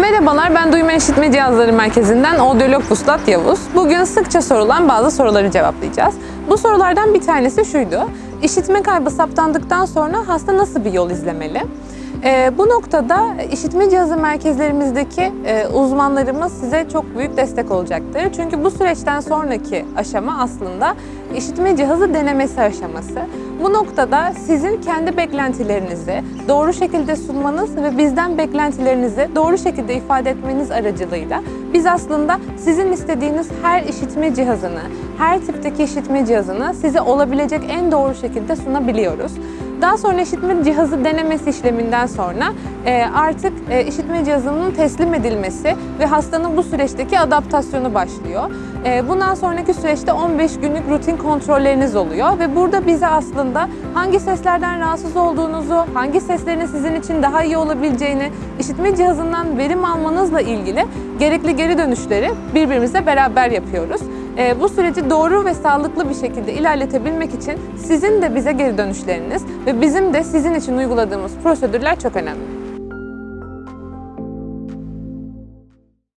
Merhabalar, ben Duyma İşitme Cihazları Merkezi'nden Odyolog Vuslat Yavuz. Bugün sıkça sorulan bazı soruları cevaplayacağız. Bu sorulardan bir tanesi şuydu. İşitme kaybı saptandıktan sonra hasta nasıl bir yol izlemeli? Ee, bu noktada işitme cihazı merkezlerimizdeki e, uzmanlarımız size çok büyük destek olacaktır. Çünkü bu süreçten sonraki aşama aslında işitme cihazı denemesi aşaması. Bu noktada sizin kendi beklentilerinizi doğru şekilde sunmanız ve bizden beklentilerinizi doğru şekilde ifade etmeniz aracılığıyla biz aslında sizin istediğiniz her işitme cihazını, her tipteki işitme cihazını size olabilecek en doğru şekilde sunabiliyoruz. Daha sonra işitme cihazı denemesi işleminden sonra e, artık e, işitme cihazının teslim edilmesi ve hastanın bu süreçteki adaptasyonu başlıyor. E, bundan sonraki süreçte 15 günlük rutin kontrolleriniz oluyor ve burada bize aslında hangi seslerden rahatsız olduğunuzu, hangi seslerin sizin için daha iyi olabileceğini, işitme cihazından verim almanızla ilgili gerekli geri dönüşleri birbirimizle beraber yapıyoruz. E, bu süreci doğru ve sağlıklı bir şekilde ilerletebilmek için sizin de bize geri dönüşleriniz ve bizim de sizin için uyguladığımız prosedürler çok önemli.